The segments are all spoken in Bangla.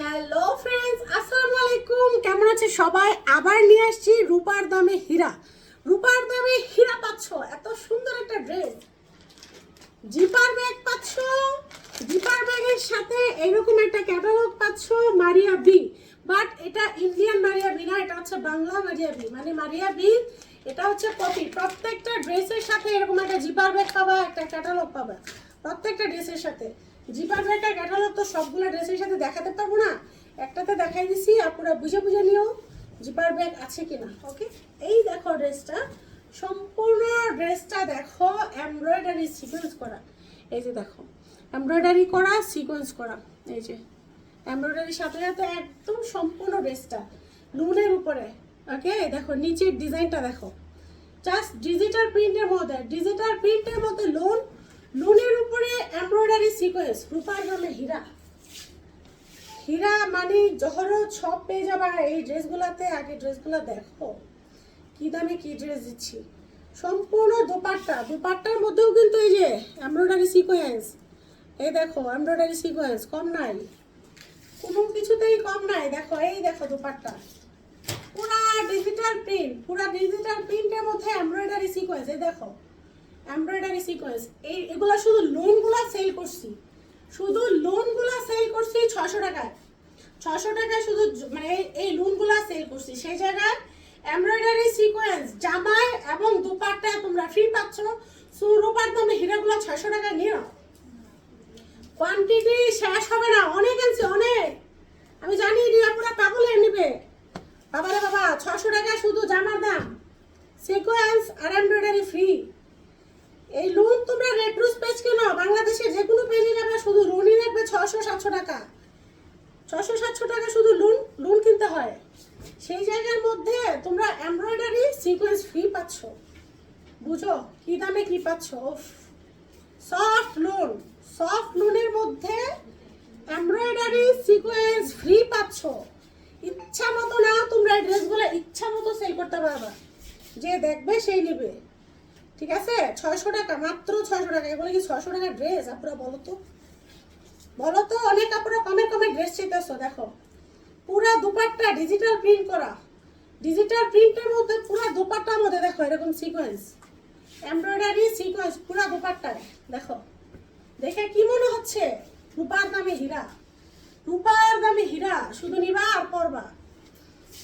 হ্যালো ফ্রেন্ডস আসসালামু আলাইকুম কেমন আছে সবাই? আবার নিয়ে আসছি রূপার দামে হীরা। রূপার দামে হীরা পাচ্ছ। এত সুন্দর একটা ড্রেস জিপার ব্যাগ পাচ্ছ। জিপার ব্যাগের সাথে এরকম একটা ক্যাটালগ পাচ্ছ, মারিয়া বি। বাট এটা ইন্ডিয়ান মারিয়া বি না, এটা হচ্ছে বাংলা মারিয়া বি। মানে মারিয়া বি, এটা হচ্ছে কপি প্রত্যেকটা ড্রেসের সাথে এরকম একটা জিপার ব্যাগ পাবা, একটা ক্যাটালগ পাবা। প্রত্যেকটা ড্রেসের সাথে। জিপার ব্যাগের ক্যাটালগ তো সবগুলো ড্রেসের সাথে দেখাতে পারব না। একটাতে দেখাই দিছি আপনারা বুঝে বুঝে নিও জিপার ব্যাগ আছে কিনা। ওকে এই দেখো ড্রেসটা, সম্পূর্ণ ড্রেসটা দেখো এমব্রয়ডারি সিকোয়েন্স করা। এই যে দেখো এমব্রয়ডারি করা সিকোয়েন্স করা। এই যে এমব্রয়ডারির সাথে সাথে একদম সম্পূর্ণ ড্রেসটা লুনের উপরে। ওকে দেখো, নিচের ডিজাইনটা দেখো। জাস্ট ডিজিটাল প্রিন্টের মধ্যে ডিজিটাল প্রিন্টের মধ্যে লোন এমব্রয়ডারি সিকোয়েন্স রূপার নামে হীরা। হীরা মানে জহরত, সব পেয়ে যাবা। এই ড্রেসগুলোতে, আগে ড্রেসগুলো দেখো। কি দামে কি ড্রেস দিচ্ছি? সম্পূর্ণ দোপাট্টা। দোপাট্টার মধ্যেও কিন্তু এই যে এমব্রয়ডারি সিকোয়েন্স। এই দেখো, এমব্রয়ডারি সিকোয়েন্স, কম নাই। কোনো কিছুতেই কম নাই। দেখো, এই দেখো দোপাট্টা। পুরা ডিজিটাল প্রিন্ট পুরা ডিজিটাল প্রিন্টের মধ্যে এমব্রয়ডারি সিকোয়েন্স। এই দেখো। এমব্রয়ডারি সিকোয়েন্স এই, এগুলো শুধু লোনগুলো সেল করছি। শুধু লোনগুলো সেল করছি ছশো টাকায়। ছশো টাকায় শুধু মানে এই- লোনগুলো সেল করছি। সেই জায়গায় এমব্রয়ডারি সিকোয়েন্স জামাই এবং দুপাট্টা তোমরা ফ্রি পাচ্ছ। সুরূপার দামে হিরাগুলো ছশো টাকা নাও। কোয়ান্টিটি শেষ হবে না। অনেক আনছে, অনেক। আমি জানি, রিয়া পুরো পাগল হয়ে নেবে। বাবারে বাবা ছশো টাকা শুধু জামার দাম। সিকোয়েন্স আর এমব্রয়ডারি ফ্রি এই লোন তোমরা রেড রোজ পেজ কেন? বাংলাদেশে যে কোনো পেজে যাবে, শুধু লোনই রাখবে ছশো সাতশো টাকা। ছশো সাতশো টাকা শুধু লোন লোন কিনতে হয়। সেই জায়গার মধ্যে তোমরা এমব্রয়ডারি সিকোয়েন্স ফ্রি পাচ্ছ। বুঝো? কি দামে কি পাচ্ছ? সফট লোন সফট লোনের মধ্যে এমব্রয়ডারি সিকোয়েন্স ফ্রি পাচ্ছ। ইচ্ছা মতো না তোমরা ড্রেসগুলো ইচ্ছা মতো সেল করতে পারবা। যে দেখবে, সেই নেবে। ঠিক আছে? ছয়শো টাকা, মাত্র ছয়শো টাকা। এগুলো কি ছয়শো টাকা ড্রেস আপনারা বলো তো। বলো তো, অনেক আপনারা কমে কমে ড্রেস চাইতেছো, দেখো। পুরা দুপাট্টা ডিজিটাল প্রিন্ট করা। ডিজিটাল প্রিন্টের মধ্যে পুরা দুপাট্টার মধ্যে দেখো, এরকম সিকোয়েন্স এমব্রয়ডারি সিকোয়েন্স পুরা দুপাট্টায়। দেখো। দেখে কি মনে হচ্ছে? রূপার দামে হীরা। রূপার দামে হীরা, শুধু নিবা আর পরবা।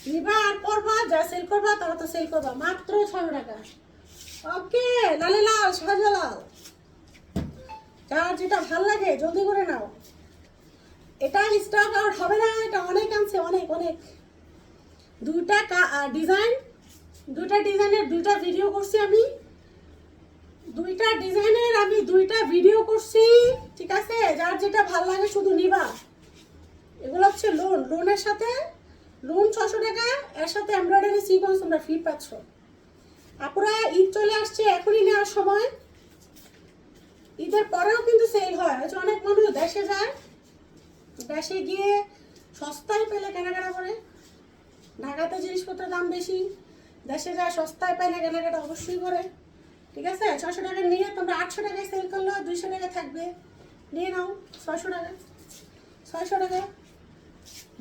নিবা আর পরবা, যা সেল করবা, তারা তো সেল করবা। মাত্র ছয় টাকা। ওকে লালে লাল সাজা লাল যার যেটা ভালো লাগে, জলদি করে নাও। এটা স্টক আউট হবে না, এটা অনেক আনছে, অনেক অনেক। দুইটা ডিজাইন দুইটা ডিজাইনের দুইটা ভিডিও করছি আমি। দুইটা ডিজাইনের আমি দুইটা ভিডিও করছি, ঠিক আছে? যার যেটা ভালো লাগে শুধু নিবা। এগুলো হচ্ছে লোন লোনের সাথে লোন ছশো টাকা, এর সাথে এমব্রয়ডারি সিকোয়েন্স তোমরা ফ্রি পাচ্ছ। আপুরা, ঈদ চলে আসছে, এখনই নেওয়ার সময়। ঈদের পরেও কিন্তু সেল হয়। হচ্ছে অনেক মানুষ দেশে যায়, দেশে গিয়ে সস্তায় পেলে কেনাকাটা করে। ঢাকাতে জিনিসপত্রের দাম বেশি, দেশে যায় সস্তায় পাইলে কেনাকাটা অবশ্যই করে। ঠিক আছে? ছশো টাকা নিয়ে তোমরা আটশো টাকায় সেল করল দুইশো টাকা থাকবে। নিয়ে নাও, ছয়শো টাকা। ছয়শো টাকা।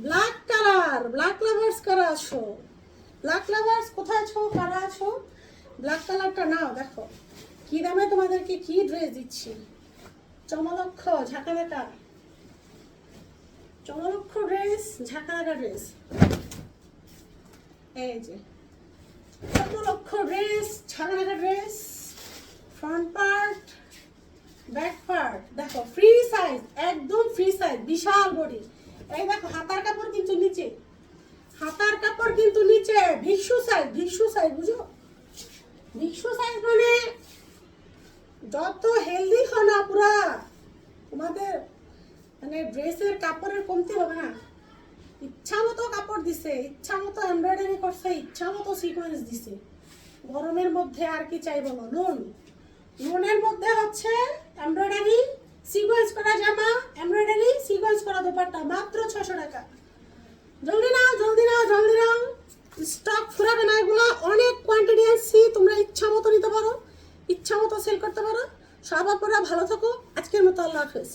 ব্ল্যাক কালার ব্ল্যাক লাভার্স কারা আছো? ব্ল্যাক লাভার্স কোথায় আছো? কারা আছো? ব্ল্যাক কালারটা নাও, দেখো। কি দামে তোমাদেরকে কি ড্রেস দিচ্ছি? চমলক্ষ ঝাঁকা দেখা চমলক্ষ ড্রেস ঝাঁকা দেখা ড্রেস এই যে। চমলক্ষ ড্রেস ঝাঁকা দেখা dress front part back part দেখো ফ্রি সাইজ একদম ফ্রি সাইজ বিশাল বডি এই দেখো, হাতার কাপড় কিন্তু নিচে। হাতার কাপড় কিন্তু নিচে, ভিক্ষু সাইজ ভিক্ষু সাইজ বুঝো? ভিক্ষু সাইজ মানে যত হেলদি হও না পুরা, তোমাদের মানে ড্রেসের কাপড়ের কমতি হবে না। ইচ্ছা মতো কাপড় দিছে, ইচ্ছা মতো এমব্রয়ডারি করছে, ইচ্ছা মতো সিকোয়েন্স দিছে। গরমের মধ্যে আর কি চাইব না লোন লোনের মধ্যে হচ্ছে এমব্রয়ডারি সিকোয়েন্স করা জামা এমব্রয়ডারি সিকোয়েন্স করা দোপাট্টা, মাত্র ছশো টাকা। জলদি নাও জলদি নাও জলদি নাও স্টক ফুরাবে না এগুলো অনেক কোয়ান্টিটি আসছি তোমরা ইচ্ছা মতো নিতে পারো ইচ্ছা মতো সেল করতে পারো। সবার পরে ভালো থাকো। আজকের মতো আল্লাহ হাফেজ।